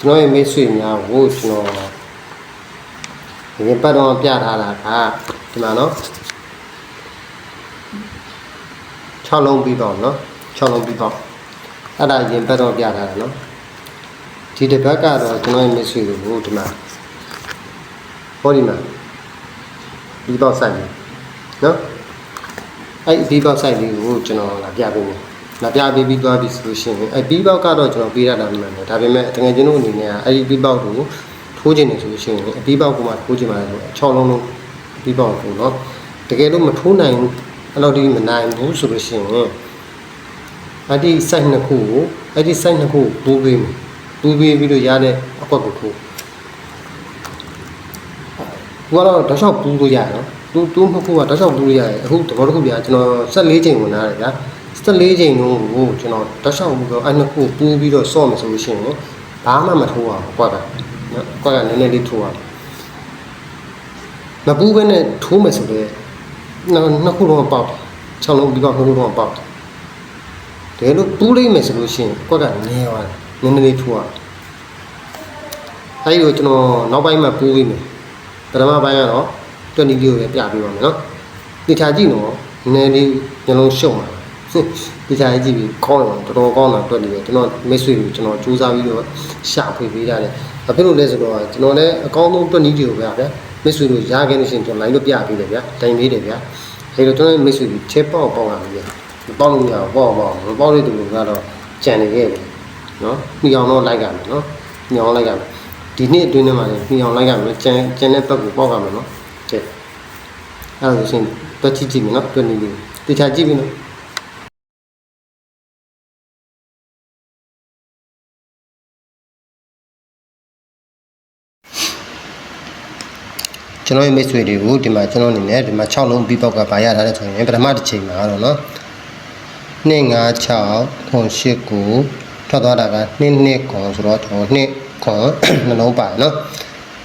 ကျွန်တော်ရဲ့မိတ်ဆွေများကိုကျွန်တော်ဒီပတ်တော့ပြထားတာကဒီမှာနော်6လုံးပြီးပေါ့နော်6လုံးပြီးပေါ့အဲ့ဒါရင်ပတ်တော့ပြထားတာနော်ဒီတစ်ပတ်ကတော့ကျွန်တော်ရဲ့မိတ်ဆွေကိုဒီမှာဟောဒီမှာပြီးတော့ဆိုင်တယ်နော်အဲ့ဒီဘောက်ဆိုင်လေးကိုကျွန်တော်လာပြပေးမယ်။ လာပြပေးပြီးသွားပြီဆိုလို့ရှိရင်အဲ့ဒီဘောက်ကတော့ကျွန်တော်ပေးရတာမှန်တယ်။ဒါပေမဲ့တကယ်ကျွန်တော်အနေနဲ့အဲ့ဒီဒီဘောက်ကိုထိုးခြင်းနေဆိုလို့ရှိရင်အဒီဘောက်ကမှထိုးခြင်းပါလေဆို6လုံးလုံးဒီဘောက်ကိုနော်တကယ်လို့မထိုးနိုင်ဘူးအဲ့လိုဒီမနိုင်ဘူးဆိုလို့ရှိရင်အဲ့ဒီ site နှစ်ခုကိုအဲ့ဒီ site နှစ်ခုကိုတိုးပေးမယ်။တိုးပေးပြီးတော့ရတဲ့အကွက်ကိုထိုး။ဘာလို့တော့ရှောက်ပူးလို့ရရနော်။တူတူနှစ်ခုကတော့ရှောက်ပူးလို့ရတယ်။အခုတဘောတစ်ခုပြကျွန်တော်14ချိန်ဝင်လာတယ်ဗျာ။ 14ချိန်လုံးကိုကျွန်တော်တော့ရှောက်ပူးတော့အဲ့နှစ်ခုပူးပြီးတော့စော့မယ်ဆိုလို့ရှိရင်ဘာမှမထိုးအောင်ကွက်ကနော်ကွက်ကနည်းနည်းလေးထိုးအောင်မပူးဘဲနဲ့ထိုးမယ်ဆိုတော့နှစ်ခုလုံးပေါက်တယ်6လုံးပြီးတော့နှစ်ခုလုံးပေါက်တယ်တကယ်လို့ပူးလိုက်မယ်ဆိုလို့ရှိရင်ကွက်ကနည်းသွားတယ်နည်းနည်းလေးထိုးအောင်အဲ့ဒီကိုကျွန်တော်နောက်ပိုင်းမှာပူးပြီးမယ်ပထမပိုင်းကတော့တွက်နီလေးကိုပဲပြပေးပါမယ်နော်တေချာကြည့်နော်နည်းနည်းလေးညလုံးရှုံပါ တေချာကြည့်ပြီးကောင်းတယ်တော်တော်ကောင်းတာတွက်နေတယ်ကျွန်တော်မိတ်ဆွေကိုကျွန်တော်စူးစမ်းပြီးတော့ရှာဖွေပေးရတယ်ဘာဖြစ်လို့လဲဆိုတော့ကျွန်တော်လည်းအကောင်းဆုံးတွက်နီလေးကိုပဲဗျာမိတ်ဆွေတို့ရခဲ့လို့ရှိရင်ကျွန်တော် line လို့ပြပေးတယ်ဗျာတိုင်ပေးတယ်ဗျာအဲတော့ကျွန်တော်မိတ်ဆွေကြီးချဲပေါက်ပေါက်လာပြီဗျာမပေါက်လို့မရဘူးပေါက်ပေါက်မပေါက်တဲ့သူကတော့ကြံနေခဲ့တယ်နော်မြအောင်တော့လိုက်ကြမယ်နော်မြအောင်လိုက်ကြမယ်ဒီနေ့အတွင်းထဲမှာလည်းမြအောင်လိုက်ကြမယ်ကြံကြံတဲ့ဘက်ကိုပေါက်ကြမယ်နော်ကဲအဲ့ဒါဆိုရှင်တွက်ကြည့်ကြည့်မယ်နော်တွက်နေလေးတေချာကြည့်ပြီနော် ကျွန်တော်ရဲ့မိတ်ဆွေတွေကိုဒီမှာကျွန်တော်အနေနဲ့ဒီမှာ6လုံးပြီးပေါက်ကပါရတာလဲဆိုရင်ပထမတစ်ချိန်မှာတော့နော်2 5 6ခွန်8ကိုထွက်သွားတာက2 2ခွန်ဆိုတော့ကျွန်တော်2ခွန်နှလုံးပါနော်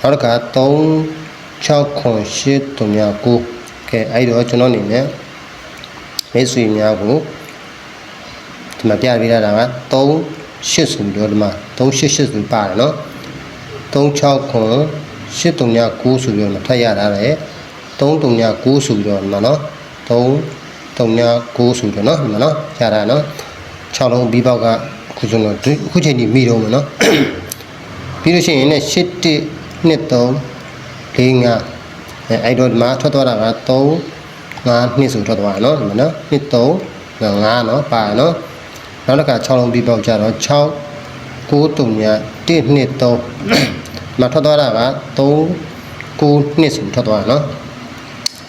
နောက်တစ်ခါ3 6ခွန်8တုံညာ9ကဲအဲ့တော့ကျွန်တော်အနေနဲ့မိတ်ဆွေများကိုဒီမှာပြပေးရတာက3 8ဆိုပြီးတော့ဒီမှာ3 8 8ဆိုပါတယ်နော်3 6ခွန် 8တုံညာ9ဆိုပြီးတော့ထပ်ရတာလေ3တုံညာ9ဆိုပြီးတော့ဒီမှာနော်3တုံညာ9ဆိုပြီးတော့နော်ဒီမှာနော်ရတာနော်6လုံးပြီးပေါက်ကအခုကျွန်တော်အခုချိန်ဒီမိတော့မယ်နော်ပြီးလို့ရှိရင်လည်း8 1 2 3 4 5အဲအဲ့တော့ဒီမှာထွက်သွားတာက3 5နှစ်ဆိုထွက်သွားတာနော်ဒီမှာနော်2 3 5နော်ပါနော်နောက်တစ်ခါ6လုံးပြီးပေါက်ကြတော့6 9 3ည1 2 3 မှာထွက်သွားတာက3 9နှစ်ဆိုထွက်သွားတယ်နော်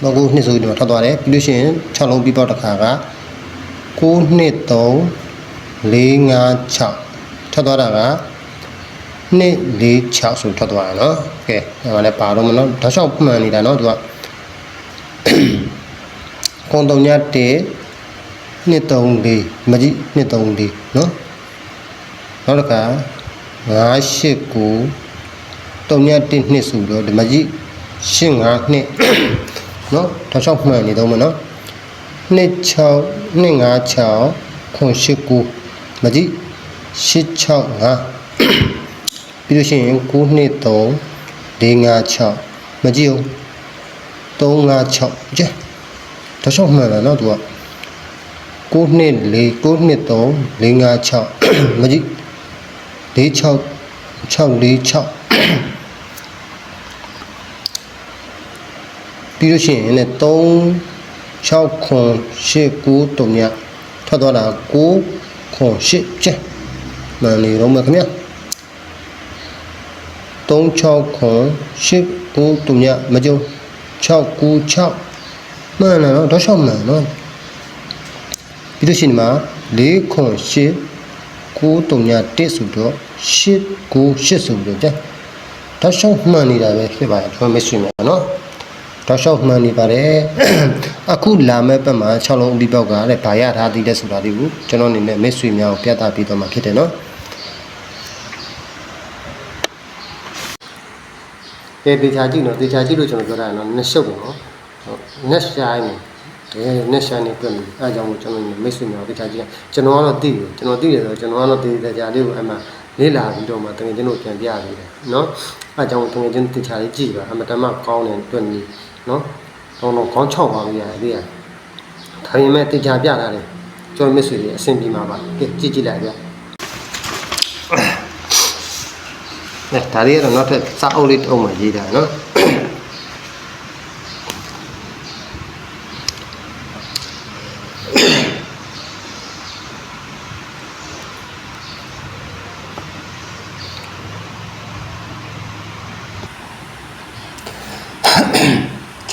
တော့9နှစ်ဆိုဒီမှာထွက်သွားတယ်ပြီးလို့ရှိရင်6လုံးပြီးပေါက်တစ်ခါက9နှစ်3 4 5 6ထွက်သွားတာက2 4 6ဆိုထွက်သွားတယ်နော်ကဲအဲ့ဒါလည်းပါတော့မနော်ဓာတ်လျှောက်မှန်နေတာနော်သူကကွန်တုံညတဲ့234မကြီး234နော်နောက်တစ်ခါ989 8 9တုံည1နှစ်ဆိုတော့ဒီမကြီး8 5နှစ်เนาะဓာတ်လျှောက်မှန်နေတော့မနော်နှစ်6နှစ်5 6ခွန်8 9မကြီး8 6 5ပြီးလို့ရှိရင်9နှစ်3 4 5 6မကြည့်အောင်3 5 6ကြည့်တော့ရှောက်မှန်လားနော်သူက9နှစ်4 9နှစ်3 4 5 6မကြည့်4 6 6 4 6 ပြီးလို့ရှိရင်လည်း3 6ခွန်8 9တုံညထွက်သွားတာ9ခွန်8ကျက်မှန်နေတော့မယ်ခင်ဗျာ36ခွန်8 9တုံညမကြုံ6 9 6မှန်လားနော်တော့6မှန်နော်ပြီးလို့ရှိရင်ဒီမှာ4ခွန်8 9တုံည1ဆိုတော့8 9 8ဆိုပြီးတော့ကြာတော့6မှန်နေတာပဲဖြစ်ပါတယ်ကျွန်တော်မဆွေးမယ်နော် တော့လျှောက်မှန်နေပါတယ်အခုလာမဲ့ဘက်မှာ6လုံးအပြီးပေါက်ကတဲ့ဘာရထားသေးလဲဆိုတာဒီကိုကျွန်တော်အနေနဲ့မိတ်ဆွေများကိုပြသပေးတော့မှာဖြစ်တယ်နော်ကဲတေချာကြည့်နော်တေချာကြည့်လို့ကျွန်တော်ပြောတာနော်နှစ်ရှုပ်တယ်နော်ဟုတ်နှစ်ရှိုင်းနေတယ်နှစ်ရှိုင်းနေတွေ့ပြီအဲအကြောင်းကိုကျွန်တော်မိတ်ဆွေများကိုတေချာကြည့်ကျွန်တော်ကတော့သိတယ်ကျွန်တော်သိတယ်ဆိုတော့ကျွန်တော်ကတော့တေချာလေးကိုအဲ့မှာ လေးလာပြီးတော့မှတကယ်ချင်းတို့ပြန်ပြပေးတယ်နော်အဲကြောင့်တကယ်ချင်းတခြားလေးကြည့်ပါအမတမကောင်းတယ်တွေ့နေနော်တော့တော့ခေါင်း6ပါပြီရတယ်ဒီကဒါပေမဲ့တခြားပြလာတယ်ကျွန်တော်မစ်ဆွေတွေအဆင်ပြေမှာပါကဲကြည့်ကြည့်လိုက်ဗျာအဲဒါလေးကတော့နောက်ထပ်စာအုပ်လေးတစ်အုပ်မှရေးတာနော်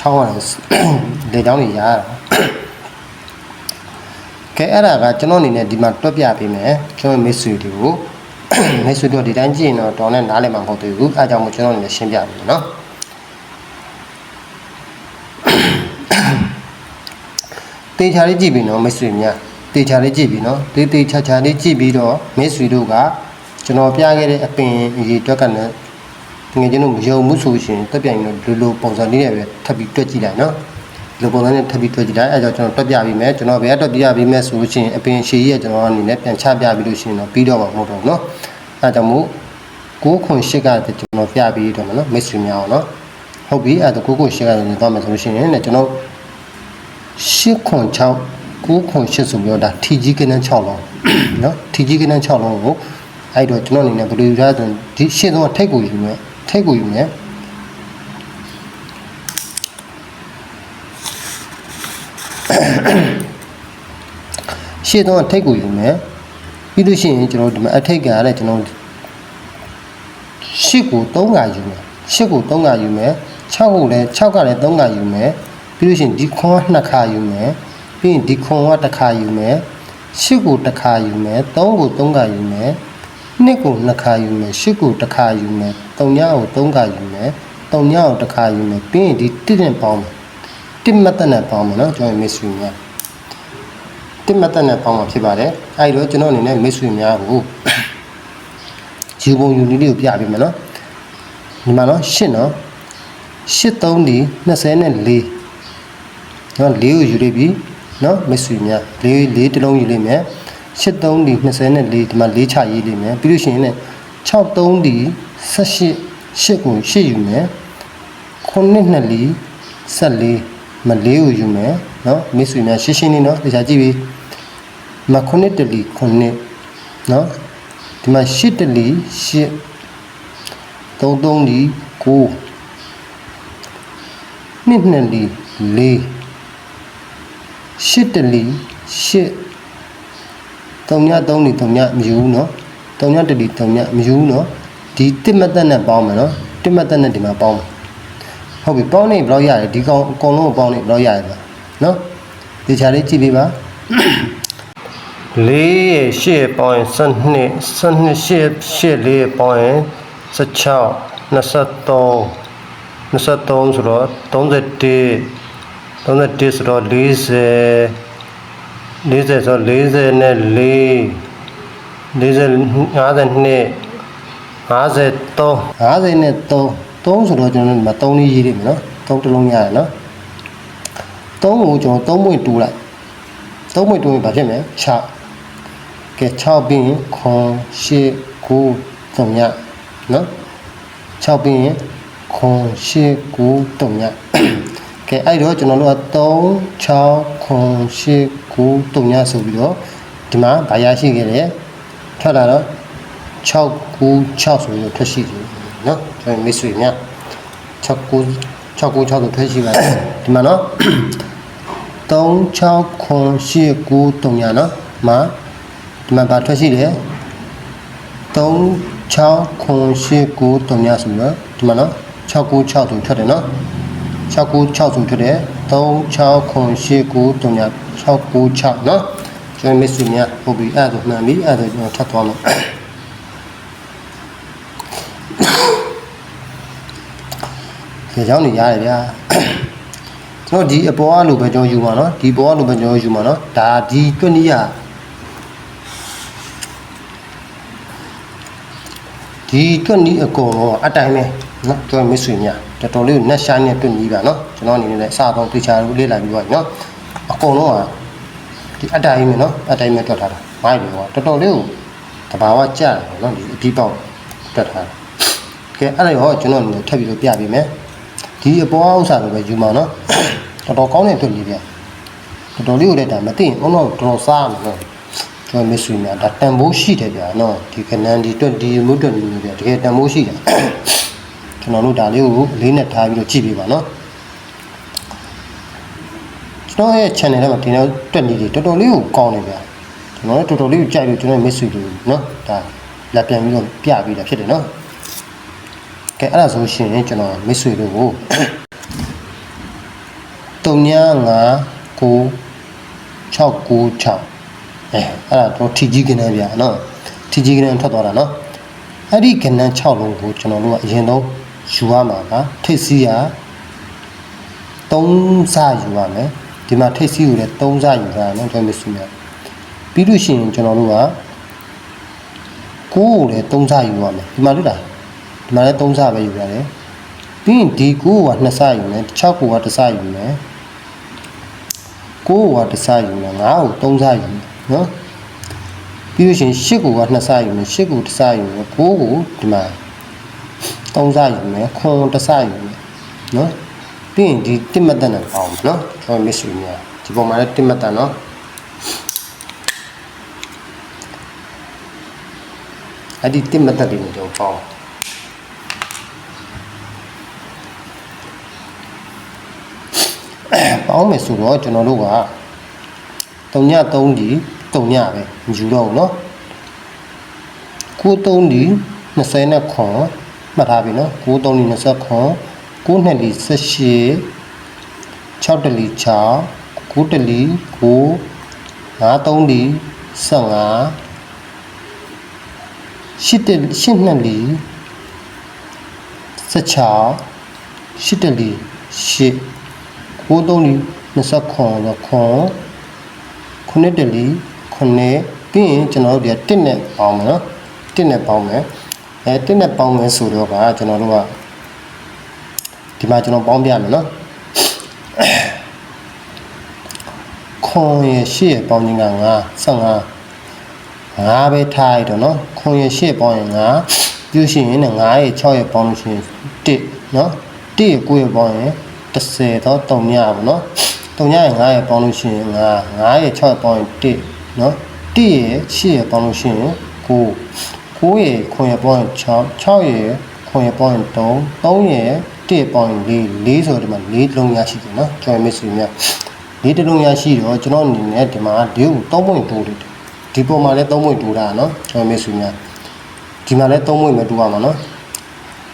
ချောင်းရတယ် လေချောင်းတွေရတာကဲအဲ့ဒါကကျွန်တော်အနေနဲ့ဒီမှာတွက်ပြပေးမယ်ကျွန်တော်မိတ်ဆွေတွေကိုမိတ်ဆွေတို့ဒီတိုင်းကြည့်ရင်တော့တော်နဲ့နားလည်မှာမဟုတ်သေးဘူးအဲဒါကြောင့်မို့ကျွန်တော်အနေနဲ့ရှင်းပြပေးမယ်နော်တေချာလေးကြည့်ပြီနော်မိတ်ဆွေများတေချာလေးကြည့်ပြီနော်တေးတေချာချာလေးကြည့်ပြီးတော့မိတ်ဆွေတို့ကကျွန်တော်ပြခဲ့တဲ့အပင်အရေးတွက်ကနဲ့တကယ်ကျွန်တော်မယုံမှုဆိုရှင်တက်ပြိုင်တော့လူလိုပုံစံလေးနဲ့ပဲထပ်ပြီးတွက်ကြည့်လိုက်နော် လူပုံစံနဲ့ထပ်ပြီးတွက်ကြည့်လိုက်အဲကြောင့်ကျွန်တော်တွက်ပြပေးမယ်ကျွန်တော်ဘယ်ကတွက်ပြပေးမယ်ဆိုရှင်အပင်ရှည်ကြီးကကျွန်တော်အနေနဲ့ပြန်ချပြပြီးလို့ရှိရင်တော့ပြီးတော့မှာမဟုတ်တော့ဘူးနော်အဲကြောင့်မို့9ခွန်8ကကျွန်တော်ပြပြီးတော့မယ်နော်မိတ်ဆွေများအောင်နော်ဟုတ်ပြီအဲဒါ9ခွန်8ကလည်းသွားမယ်ဆိုလို့ရှိရင်လည်းကျွန်တော်8ခွန်6 9ခွန်8ဆိုပြီးတော့ဒါထီကြီးကနန်း6လုံးနော်ထီကြီးကနန်း6လုံးကိုအဲ့တော့ကျွန်တော်အနေနဲ့ဘယ်လိုယူရဆိုဒီရှင်းဆုံးထိတ်ကိုယူမယ်ထိတ်ကိုယူမယ် ရှင်းဆုံးထိတ်ကိုယူမယ်ပြီးလို့ရှိရင်ကျွန်တော်ဒီမှာအထိတ်ကလည်းကျွန်တော်ရှစ်ကို3ခါယူမယ်ရှစ်ကို3ခါယူမယ်6ကိုလည်း6ကလည်း3ခါယူမယ်ပြီးလို့ရှိရင်ဒီခွန်က2ခါယူမယ်ပြီးရင်ဒီခွန်က1ခါယူမယ်ရှစ်ကို1ခါယူမယ်3ကို3ခါယူမယ်နှစ်ကို2ခါယူမယ်ရှစ်ကို1ခါယူမယ်3ညကို3ခါယူမယ်3ညကို1ခါယူမယ်ပြီးရင်ဒီတစ်နဲ့ပေါင်းမယ်တစ်မတ်တက်နဲ့ပေါင်းမယ်နော်ကျွန်တော်မိတ်ဆွေများ တစ်မတ်တက်နဲ့ပေါင်းမှာဖြစ်ပါတယ်အဲဒီတော့ကျွန်တော်အနေနဲ့မိတ်ဆွေများကိုယူပုံယူနည်းလေးကိုပြပေးမယ်နော်ဒီမှာနော်ရှစ်နော်ရှစ်3ဒီ24နော်4ကိုယူလိုက်ပြီနော်မိတ်ဆွေများ4 4တစ်လုံးယူလိုက်မယ်83ဒီ24ဒီမှာ4ချရေးလိုက်မယ်ပြီးလို့ရှိရင်လည်း63ဒီ18 8ကို8ယူမယ်9နှစ်လီ14မ4ကိုယူမယ်နော်မိတ်ဆွေများရှင်းရှင်းလေးနော်တရားကြည့်ပြီ ဒီမှာ9တလီ9နော်ဒီမှာ10တလီ10 33လီ9နှစ်နှစ်လီ4 10တလီ10 3ည3လီ3ညမယူနော်3ညတလီ3ညမယူနော်ဒီတစ်မသက်နဲ့ပေါင်းမယ်နော်တစ်မသက်နဲ့ဒီမှာပေါင်းမယ်ဟုတ်ပြီပေါင်းနေဘယ်လောက်ရတယ်ဒီကောင်အကုန်လုံးကိုပေါင်းနေဘယ်လောက်ရတယ်နော်ဒီချာလေးကြည့်ပေးပါ လေးရဲ့ရှေ့ပေါင်းရင်12 12ရှေ့ရှေ့လေးပေါင်းရင်16 23 23ဆိုတော့31 31ဆိုတော့40 40ဆို40နဲ့4 40 52 53 50နဲ့3 3ဆိုတော့ကျွန်တော်ဒီမှာ3လေးရေးလိုက်မယ်နော်3တစ်လုံးရတယ်နော်3ကိုကျွန်တော်3ပွင့်တူလိုက်3ပွင့်တူရင်ဘာဖြစ်မလဲ6 ကဲ6ပြီးရင်ခွန်8 9 3ညနော်6ပြီးရင်ခွန်8 9 3ညကဲအဲ့တော့ကျွန်တော်တို့က3 6ခွန်8 9 3ညဆိုပြီးတော့ဒီမှာဗာရရှိခဲ့တယ်ထွက်လာတော့6 9 6ဆိုပြီးတော့ထွက်ရှိတယ်နော်ကျွန်တော်မိတ်ဆွေများ6 9 6 9 6ဆိုထွက်ရှိပါတယ်ဒီမှာနော်3 6ခွန်8 9 3ညနော်မှာ ဒီမှာဘာထွက်ရှိလဲ3 6 9 8 9တုံညဆိုတော့ဒီမှာနော်696ဆိုထွက်တယ်နော်696ဆိုထွက်တယ်3 6 9 8 9တုံည696နော်ကျွန်တော်မစ်ဆူများပို့ပြီးအဲ့ဒါမှန်ပြီအဲ့ဒါကျွန်တော်ထပ်သွားမယ်ဒီကြောင့်နေရတယ်ဗျာကျွန်တော်ဒီအပေါ်အလိုပဲကျွန်တော်ယူပါနော်ဒီပေါ်အလိုပဲကျွန်တော်ယူပါနော်ဒါဒီတွနည်းရ ဒီတွက်နီးအကုန်လုံးအတိုင်းပဲနော်ကျွန်တော်မိတ်ဆွေများတော်တော်လေးကိုနက်ရှိုင်းနဲ့တွက်နီးပါနော်ကျွန်တော်အနေနဲ့လည်းအစားအသောက်တေချာလို့လေ့လာပြီးပါနော်အကုန်လုံးကဒီအတိုင်းပဲနော်အတိုင်းပဲတွက်ထားတာမိုက်တွေကတော်တော်လေးကိုတဘာဝကြတယ်နော်ဒီအပြီးပေါက်တွက်ထားတာကဲအဲ့ဒါရောကျွန်တော်အနေနဲ့ထပ်ပြီးတော့ပြပေးမယ်ဒီအပေါ်ဥစ္စာတွေပဲယူမှာနော်တော်တော်ကောင်းတဲ့တွက်နီးပြန်တော်တော်လေးကိုလည်းဒါမသိရင်ဘုံတော့တော်တော်စားရမှာနော် နော်ကျွန်တော်မဆွေးများဒါတန်ဖိုးရှိတယ်ဗျာနော်ဒီကနန်ဒီတွက်ဒီမှုတွက်ဒီမျိုးဗျာတကယ်တန်ဖိုးရှိတယ်ကျွန်တော်တို့ဒါလေးကိုအလေးနဲ့ထားပြီးတော့ကြည့်ပေးပါနော်ကျွန်တော်ရဲ့ channel ထဲမှာဒီနောက်တွက်နေတယ်တော်တော်လေးကိုကောင်းတယ်ဗျာကျွန်တော်လည်းတော်တော်လေးကိုကြိုက်လို့ကျွန်တော်မဆွေးလို့နော်ဒါလက်ပြန်ပြီးတော့ပြပေးတာဖြစ်တယ်နော်ကဲအဲ့ဒါဆိုရှင်ကျွန်တော်မဆွေလို့ကို3959 696 အဲအဲ့ဒါတော့ထီကြီးကနန်းဗျာနော်ထီကြီးကနန်းထွက်သွားတာနော်အဲ့ဒီကနန်း6လုံးကိုကျွန်တော်တို့ကအရင်ဆုံးယူရမှာပါထိပ်စီးရ3စယူရမယ်ဒီမှာထိပ်စီးကိုလည်း3စယူရမယ်ကျွန်တော်မဆွေးရပြီးလို့ရှိရင်ကျွန်တော်တို့ကကိုးကိုလည်း3စယူရမယ်ဒီမှာတွေ့တာဒီမှာလည်း3စပဲယူရတယ်ပြီးရင်ဒီကိုးက2စယူမယ်6ကိုက1စယူမယ်ကိုးက1စယူမယ်9ကို3စယူမယ် နော်ပြီးလို့ရှိရင်8ကိုက2စယူမယ်8ကို1စယူမယ်9ကိုဒီမှာ3စယူမယ်ခွန်1စယူမယ်နော်ပြီးရင်ဒီတစ်မတန်နဲ့ပေါင်းမယ်နော်ကျွန်တော်မစ်ဆွေများဒီပုံမှာလည်းတစ်မတန်နော်အဲ့ဒီတစ်မတန်တွေနဲ့ကျွန်တော်ပေါင်းပေါင်းမယ်ဆိုတော့ကျွန်တော်တို့က3ည3ဒီ 3ညပဲယူတော့ဘူးเนาะ9 3ဒီ20နဲ့ခွန်မှတ်ထားပြီเนาะ9 3ဒီ20ခွန်9 2ဒီ18 6တလီ6 9တလီ9 5 3ဒီ15 8တ8နှစ်လီ16 8တလီ8 9 3လီ20ခွန်တော့ခွန်ခုနှစ်တလီခု နဲ့ပြီးရင်ကျွန်တော်တို့ဒီတစ်နဲ့ပေါင်းမယ်နော်တစ်နဲ့ပေါင်းမယ်အဲတစ်နဲ့ပေါင်းမယ်ဆိုတော့ကကျွန်တော်တို့ကဒီမှာကျွန်တော်ပေါင်းပြမယ်နော်ခွန်ရရှိရပေါင်းခြင်းက9 15 9ပဲထားရတော့နော်ခွန်ရရှိရပေါင်းရင်9ပြုရှိရင်9ရ6ရပေါင်းလို့ရှိရင်1နော်1ရ9ရပေါင်းရင်30တော့3ရပါနော်3ရရင်9ရပေါင်းလို့ရှိရင်9 9ရ6ရပေါင်းရင်1 နော်တိရဲ့ရှစ်ရဲ့ပေါင်းလို့ရှိရင်ကိုကိုရဲ့ခွန်ရဲ့ပေါင်း6 6ရဲ့ခွန်ရဲ့ပေါင်း3 3ရဲ့တိပေါင်း4 4ဆိုတော့ဒီမှာ4လုံးရရှိတယ်နော်ကျွန်တော်မိတ်ဆွေများ4တလုံးရရှိတော့ကျွန်တော်အနေနဲ့ဒီမှာဒီကို3ပွင့်တိုးလိုက်တယ်ဒီပုံမှာလည်း3ပွင့်တိုးတာနော်ကျွန်တော်မိတ်ဆွေများဒီမှာလည်း3ပွင့်မတိုးရမှာနော်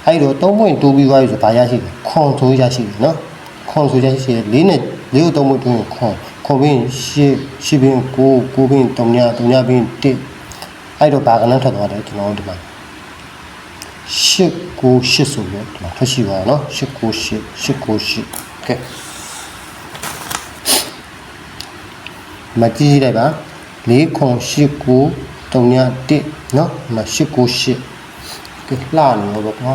အဲ့တော့3ပွင့်တိုးပြီးသွားပြီဆိုဘာရရှိလဲခွန်ဆိုရရှိတယ်နော်ခွန်ဆိုရရှိတယ်4နဲ့4ကို3ပွင့်တိုးရင်ခွန် ခုံဘင်းရှစ်ရှစ်ဘင်းကိုကိုဘင်းတုံညာတုံညာဘင်းတစ်အဲ့တော့ဘာကနန်းထွက်သွားတယ်ကျွန်တော်တို့ဒီမှာရှစ်ကိုရှစ်ဆိုပြီးတော့ဒီမှာထွက်ရှိပါတော့နော်ရှစ်ကိုရှစ်ရှစ်ကိုရှစ်ကဲမကြည့်လိုက်ပါ၄ခုံရှစ်ကိုတုံညာတစ်နော်ဒီမှာရှစ်ကိုရှစ်ကဲလှနေရောပေါ့ကွာ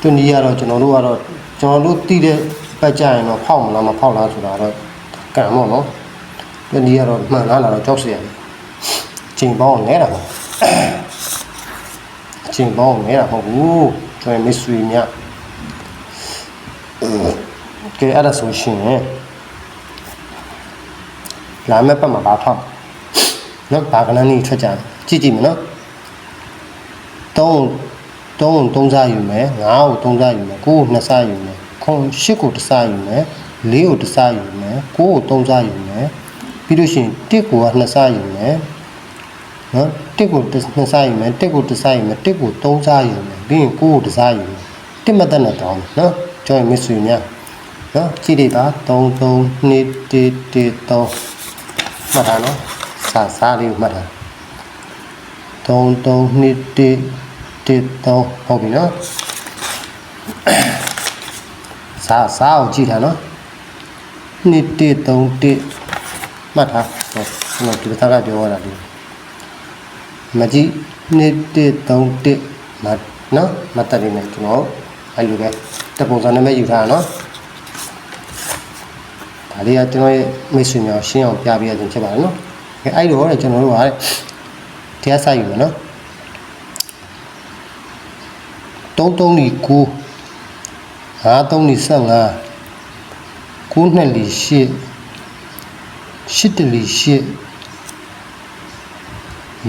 တွင်ဒီကတော့ကျွန်တော်တို့ကတော့ကျွန်တော်တို့တည်တဲ့ ပတ်ကြရင်တော့ဖောက်မလားမဖောက်လားဆိုတာတော့ကံပေါ့နော်ဒီနေ့ကတော့မှန်လားလားတော့ကြောက်စရာချိန်ပေါင်းလဲတာပေါ့ချိန်ပေါင်းလဲတာမဟုတ်ဘူးကျွန်တော်မစ်ဆွေမြတ်ကဲအဲ့ဒါဆိုရှင်လာမဲ့ပတ်မှာပါထောက်နော်ဘာကနန်းကြီးထွက်ကြကြည့်ကြည့်မနော်၃၃၃စားယူမယ်၅ကို၃စားယူမယ်၉ကို၂စားယူမယ် ခွန်8ကို1စားယူမယ်4ကို1စားယူမယ်9ကို3စားယူမယ်ပြီးလို့ရှိရင်1ကိုက2စားယူမယ်နော်1ကို2စားယူမယ်1ကို1စားယူမယ်1ကို3စားယူမယ်ပြီးရင်9ကို1စားယူမယ်1မသက်နဲ့တောင်းနော်ကျွန်တော်မစ်ဆွေများနော်ကြည့်လိုက်ပါ3 3 2 1 1 3မှတ်တာနော်စာစားလေးကိုမှတ်တာ3 3 2 1 1 3ဟုတ်ပြီနော် စာစာကိုကြည့်တာနော်2 1 3 1မှတ်တာဟုတ်ကျွန်တော်ဒီတစ်ခါကပြောရတာဒီမကြည့်2 1 3 1မနော်မတ်တက်လေးနဲ့ကျွန်တော်အဲ့လိုပဲတပုံစံနဲ့ပဲယူထားတာနော်ဒါလေးကကျွန်တော်ရဲ့မိတ်ဆွေများရှင်းအောင်ပြပြရခြင်းဖြစ်ပါတယ်နော်ကဲအဲ့တော့တဲ့ကျွန်တော်တို့ကတဲ့တရားစာယူမယ်နော်3 3လီ9 5 3လီ15 9နှစ်လီ8 8တလီ8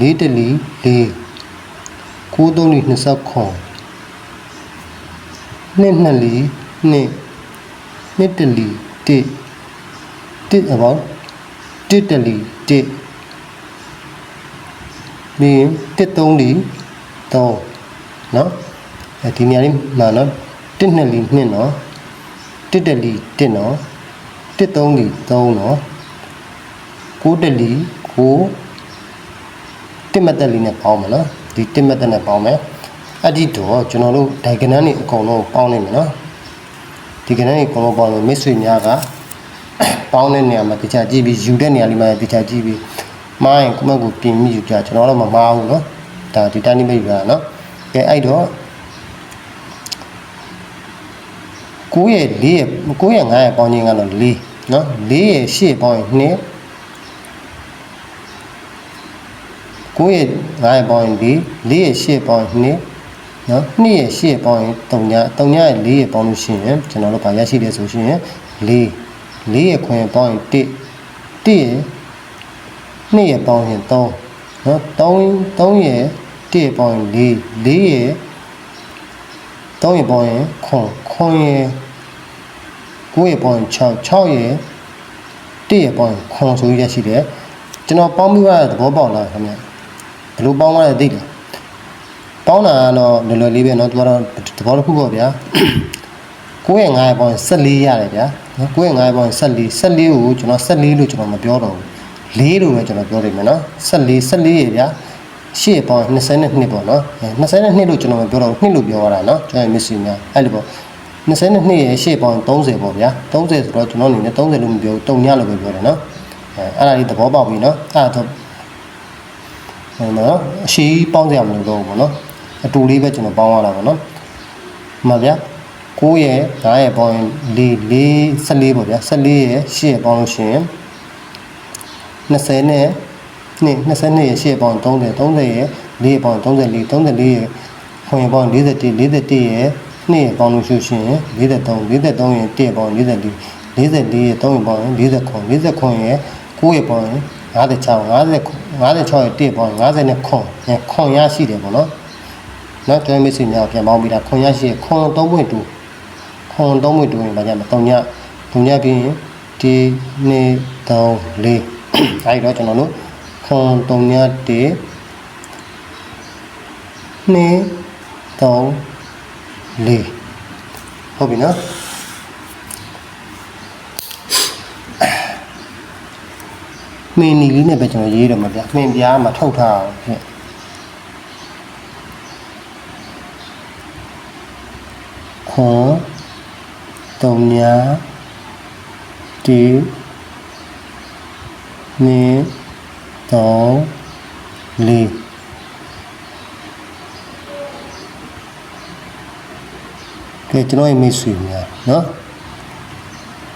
4တလီ4 9 3လီ29နှစ်နှစ်လီနှစ်နှစ်တလီ1တစ်အပေါင်းတစ်တလီ1ပြီးရင်တစ်သုံးလီ3เนาะအဲဒီနေရာလေးမှာเนาะ တစ်နှစ်လီနှစ်နော်တစ်တလီတစ်နော်တစ်သုံးလီသုံးနော်ကိုးတလီကိုးတစ်မတ်တလီနဲ့ပေါင်းမယ်နော်ဒီတစ်မတ်တနဲ့ပေါင်းမယ်အဲ့ဒီတော့ကျွန်တော်တို့ဒိုင်ကနန်းတွေအကုန်လုံးပေါင်းနေမယ်နော်ဒီကနန်းတွေအကုန်လုံးပေါင်းလို့မိတ်ဆွေများကပေါင်းတဲ့နေရာမှာတရားကြည့်ပြီးယူတဲ့နေရာလေးမှာတရားကြည့်ပြီးမိုင်းကမကူပြင်ပြီးယူကြကျွန်တော်တော့မမားဘူးနော်ဒါဒီတိုင်းနေမယူတာနော်ကဲအဲ့တော့ 9ရဲ့4ရဲ့9ရဲ့9ရဲ့ပေါင်းခြင်းကတော့4နော်4ရဲ့8ရဲ့ပေါင်းရင်2 9ရဲ့9ရဲ့ပေါင်းရင်4 4ရဲ့8ရဲ့ပေါင်းရင်2နော်2ရဲ့8ရဲ့ပေါင်းရင်3ည3ညရဲ့4ရဲ့ပေါင်းလို့ရှိရင်ကျွန်တော်တို့ဗာရရှိတယ်ဆိုရှင်4 4ရဲ့ခွင်ပေါင်းရင်1 1ရဲ့2ရဲ့ပေါင်းရင်3နော်3 3ရဲ့1ရဲ့ပေါင်းရင်4 4ရဲ့3ရဲ့ပေါင်းရင်9 န်ခွန်ရဲ့9ရဲ့ပေါင်းရင်6 6ရဲ့1ရဲ့ပေါင်းရင်ခွန်ဆိုရရှိတယ်ကျွန်တော်ပေါင်းပြီးရတဲ့သဘောပေါက်လာခင်ဗျဘယ်လိုပေါင်းရလဲသိတယ်ပေါင်းတာကတော့လွယ်လွယ်လေးပဲเนาะသူကတော့သဘောတစ်ခုပေါ့ဗျာ9ရဲ့9ရဲ့ပေါင်း14ရတယ်ဗျာနော်9ရဲ့9ရဲ့ပေါင်း14 14ကိုကျွန်တော်14လို့ကျွန်တော်မပြောတော့ဘူး4လို့ပဲကျွန်တော်ပြောနေမယ်เนาะ14 14ရဲ့ဗျာရှေ့ပေါင်း22ပေါ့နော်22လို့ကျွန်တော်မပြောတော့2လို့ပြောရတာเนาะကျွန်တော်မျက်စိများအဲ့လိုပေါ့ 22ရဲ့ရှေ့ပေါင်း30ပေါ့ဗျာ30ဆိုတော့ကျွန်တော်အနေနဲ့30လို့မပြောဘူးတုံညလို့ပဲပြောတယ်နော်အဲအဲ့ဒါလေးသဘောပေါက်ပြီနော်အဲ့ဒါတော့ဟိုနော်အရှိပေါင်းစရာမလိုတော့ဘူးပေါ့နော်အတူလေးပဲကျွန်တော်ပေါင်းရတာပေါ့နော်မှန်ဗျာ9ရဲ့9ရဲ့ပေါင်းရင်4 4 14ပေါ့ဗျာ14ရဲ့8ရဲ့ပေါင်းလို့ရှိရင်20နဲ့နှစ်22ရဲ့8ပေါင်း30 30ရဲ့4ပေါင်း34 34ရဲ့ခွင်ပေါင်း41 41ရဲ့ 2ရဲ့ပေါင်းလို့ရှိရင်43 43ရဲ့1ရဲ့ပေါင်း44 44ရဲ့3ရဲ့ပေါင်း49 49ရဲ့9ရဲ့ပေါင်းရင်56 50 56ရဲ့1ပေါင်း50နဲ့ခွန်ခွန်ရရှိတယ်ပေါ့နော်နော်ကျွန်တော်မိတ်ဆွေများပြန်ပေါင်းပြီးတာခွန်ရရှိရခွန်3.2ခွန်3.2ရင်ဗာကြမှာ3ည3ညပြီးရင်ဒီနေ3 4အဲဒီတော့ကျွန်တော်တို့ခွန်3ည1 2 3 4ဟုတ်ပြီနော်မင်းနီလေးနဲ့ပဲကျွန်တော်ရေးတော့မှာဗျမင်းပြားမှာထုတ်ထားအောင်ဖြင့်ခွန်တုံညာတီနေတော့လေး ကဲကျွန်တော်ရဲ့မိတ်ဆွေများနော်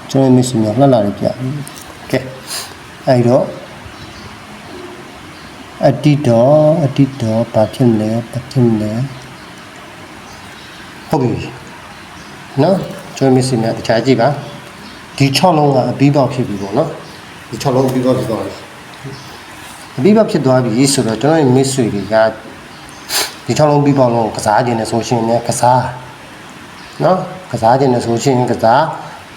ကျွန်တော်ရဲ့မိတ်ဆွေများလှလှလေးပြကဲအဲ့တော့အတိတော်အတိတော်ဘာဖြစ်လဲဘာဖြစ်လဲဟုတ်ပြီနော်ကျွန်တော်မိတ်ဆွေများတခြားကြည့်ပါဒီ6လုံးကအပြီးပေါက်ဖြစ်ပြီပေါ့နော်ဒီ6လုံးအပြီးပေါက်ဖြစ်သွားပြီအပြီးပေါက်ဖြစ်သွားပြီဆိုတော့ကျွန်တော်ရဲ့မိတ်ဆွေတွေကဒီ6လုံးပြီးပေါက်လုံးကိုကစားခြင်းနဲ့ဆိုရှင်နဲ့ကစား နော်ကစားခြင်းနဲ့ဆိုရှင်ကစား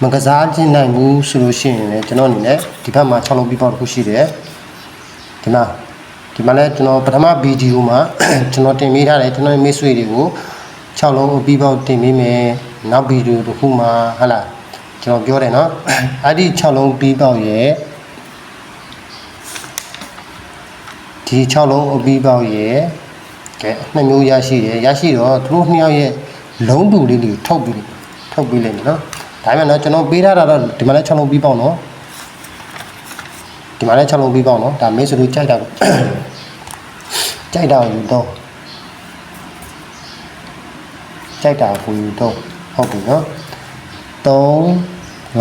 မကစားခြင်းနိုင်ဘူးဆိုလို့ရှိရင်လည်းကျွန်တော်အနေနဲ့ဒီဘက်မှာ6လုံးပြီးပေါက်တစ်ခုရှိတယ်ဒီမှာဒီမှာလည်းကျွန်တော်ပထမဗီဒီယိုမှာကျွန်တော်တင်ပေးထားတယ်ကျွန်တော်ရဲ့မိတ်ဆွေတွေကို6လုံးအပြီးပေါက်တင်ပေးမယ်နောက်ဗီဒီယိုတစ်ခုမှာဟဟလားကျွန်တော်ပြောတယ်နော်အဲ့ဒီ6လုံးပြီးပေါက်ရဲ့ဒီ6လုံးအပြီးပေါက်ရဲ့ကဲနှစ်မျိုးရရှိတယ်ရရှိတော့သူတို့နှစ်ယောက်ရဲ့ လုံးတူလေးတွေထုတ်ပြီးထုတ်ပြီးလိုက်မယ်နော်ဒါပေမဲ့နော်ကျွန်တော်ပေးထားတာတော့ဒီမှာလည်း6လုံးပြီးပေါက်နော်ဒီမှာလည်း6လုံးပြီးပေါက်နော်ဒါမင်းဆိုလို့ကြိုက်တာကြိုက်တာယူတော့ကြိုက်တာကိုယူတော့ဟုတ်ပြီနော်3 5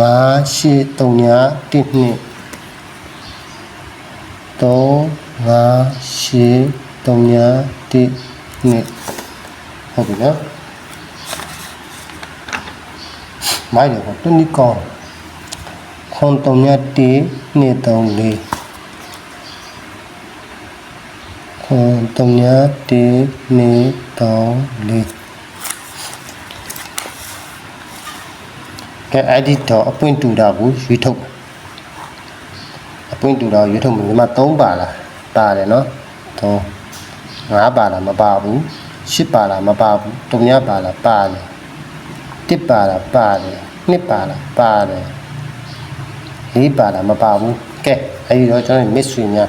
8 3ည1 2နှစ်ဟုတ်ပြီနော် မိုက်တယ်ပေါ့တနည်းကောင်းခွန်တုံညတိနှစ်သုံးလေးခွန်တုံညတိနှစ်သုံးလေးကဲအဲ့ဒီတော့အပွင့်တူတာကိုရွေးထုတ်အပွင့်တူတာကိုရွေးထုတ်မယ်ဒီမှာ3ပါလားပါတယ်နော်3 5ပါလားမပါဘူး10ပါလားမပါဘူးတုံညပါလားပါတယ် တစ်ပါလားပါတယ်နှစ်ပါလားပါတယ်လေးပါလားမပါဘူးကဲအဲ့ဒီတော့ကျွန်တော်မစ်ဆွေများ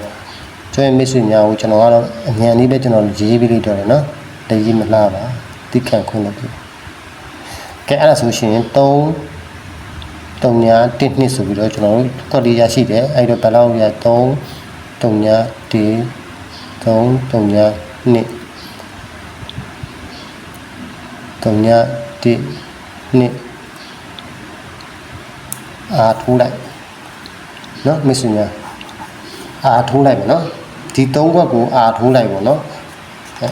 ကျွန်တော်မစ်ဆွေများကိုကျွန်တော်ကတော့အမြန်လေးပဲကျွန်တော်ရေးပြီးလိုက်တော့တယ်နော်တည်မလှပါတိခန့်ခွင့်လုပ်ပြီကဲအဲ့ဒါဆိုရှင်3တုံညာ1နှစ်ဆိုပြီးတော့ကျွန်တော်တို့ကော်ဒီရရှိတယ်အဲ့တော့ဘယ်လောက်ရ3တုံညာ1 3တုံညာ2တုံညာ1 2အာထိုးလိုက်နော်မစ်စညာအာထိုးလိုက်မယ်နော်ဒီ၃ဘက်ကိုအာထိုးလိုက်ပေါ့နော်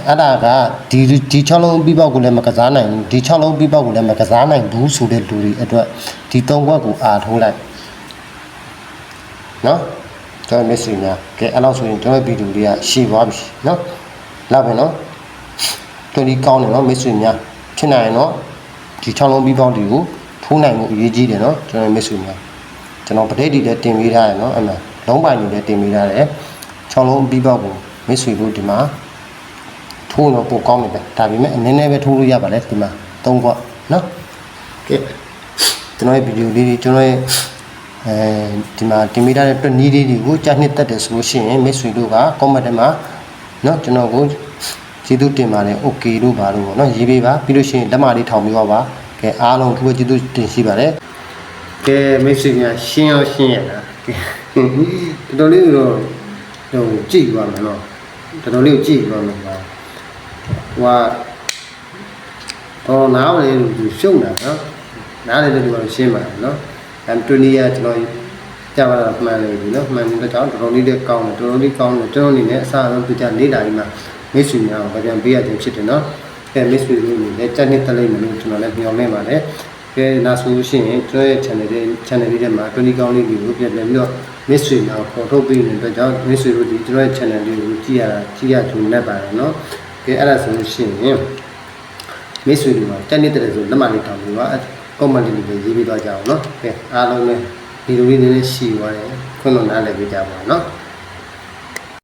အဲ့ဒါကဒီဒီ6လုံးပြီးပေါက်ကိုလည်းမကစားနိုင်ဘူးဒီ6လုံးပြီးပေါက်ကိုလည်းမကစားနိုင်ဘူးဆိုတဲ့လူတွေအတွက်ဒီ၃ဘက်ကိုအာထိုးလိုက်နော်ကျွန်တော်မစ်စညာကဲအဲ့လောက်ဆိုရင်ကျွန်တော်ဗီဒီယိုလေးကရှည်သွားပြီနော်လောက်ပဲနော်တော်ဒီကောင်းတယ်နော်မစ်စညာဖြစ်နိုင်ရင်တော့ ဒီ6လုံးပြီးပေါက်တွေကိုထိုးနိုင်မှုအရေးကြီးတယ်နော်ကျွန်တော်မစ်စညာကျွန်တော်ပဋိသီလည်းတင်ပေးထားတယ်နော်အဲ့မှာလုံးပိုင်တွေလည်းတင်ပေးထားတယ်6လုံးပြီးပေါက်ကိုမစ်ဆွေလို့ဒီမှာထိုးတော့ပိုကောင်းတယ်ပဲဒါပေမဲ့အနည်းနည်းပဲထိုးလို့ရပါလေဒီမှာ၃ခွက်နော်ကဲကျွန်တော်ရဲ့ဗီဒီယိုလေးတွေကျွန်တော်ရဲ့အဲဒီမှာတင်ပေးထားတဲ့အတွက်နီးလေးတွေကိုကြားနှစ်သက်တယ်ဆိုလို့ရှိရင်မစ်ဆွေတို့က comment ထဲမှာနော်ကျွန်တော်ကို ကျေးဇူးတင်ပါတယ် okay လို့ပါလို့ပေါ့နော်ရေးပေးပါပြီးလို့ရှိရင်လက်မလေးထောင်ပြီးတော့ပါကဲအားလုံးသူ့ကျေးဇူးတင်ရှိပါတယ်ကဲမိတ်ဆွေများရှင်းအောင်ရှင်းရတာကဲတော်တော်လေးတော့ဟိုကြည့်ပါမယ်နော်တော်တော်လေးကိုကြည့်ပါမယ်ပါဟိုကတော့နားဝင်လူရှုံတာနော်နားလေလူကရှင်းပါတယ်နော်အဲတူနီယာကျွန်တော်ကြာပါတော့မှန်လေပြီနော်မှန်တဲ့ကြောင့်တော်တော်လေးလည်းကောင်းတယ်တော်တော်လေးကောင်းတယ်ကျွန်တော်အနေနဲ့အစားအသောက်ပြကြလေးလာပြီးမှ မိတ်ဆွေများကိုပြန်ပေးရခြင်းဖြစ်တယ်နော်ကဲမိတ်ဆွေတို့အနေနဲ့ကြက်နှစ်တက်လိမ့်မယ်လို့ကျွန်တော်လည်းမျှော်လင့်ပါတယ်ကဲနာဆိုလို့ရှိရင်ကျွန်တော်ရဲ့ channel လေး channel လေးထဲမှာ20ကောင်းလေးတွေကိုပြန်ပြန်ပြီးတော့ မိတ်ဆွေများပေါ်ထုတ်ပေးနေတဲ့အတွက်ကြောင့်မိတ်ဆွေတို့ဒီကျွန်တော်ရဲ့ channel လေးကိုကြည့်ရတာကြည့်ရထုံနဲ့ပါတယ်เนาะကဲအဲ့ဒါဆိုလို့ရှိရင်မိတ်ဆွေတွေမှာတက်နေတဲ့ဆိုလက်မလေးတောင်းပြီးပါ comment လေးတွေရေးပေးသွားကြအောင်เนาะကဲအားလုံးပဲဒီလိုလေးနည်းနည်းရှိသွားတယ်ခွင့်လွှတ်နားလည်ပေးကြပါเนาะ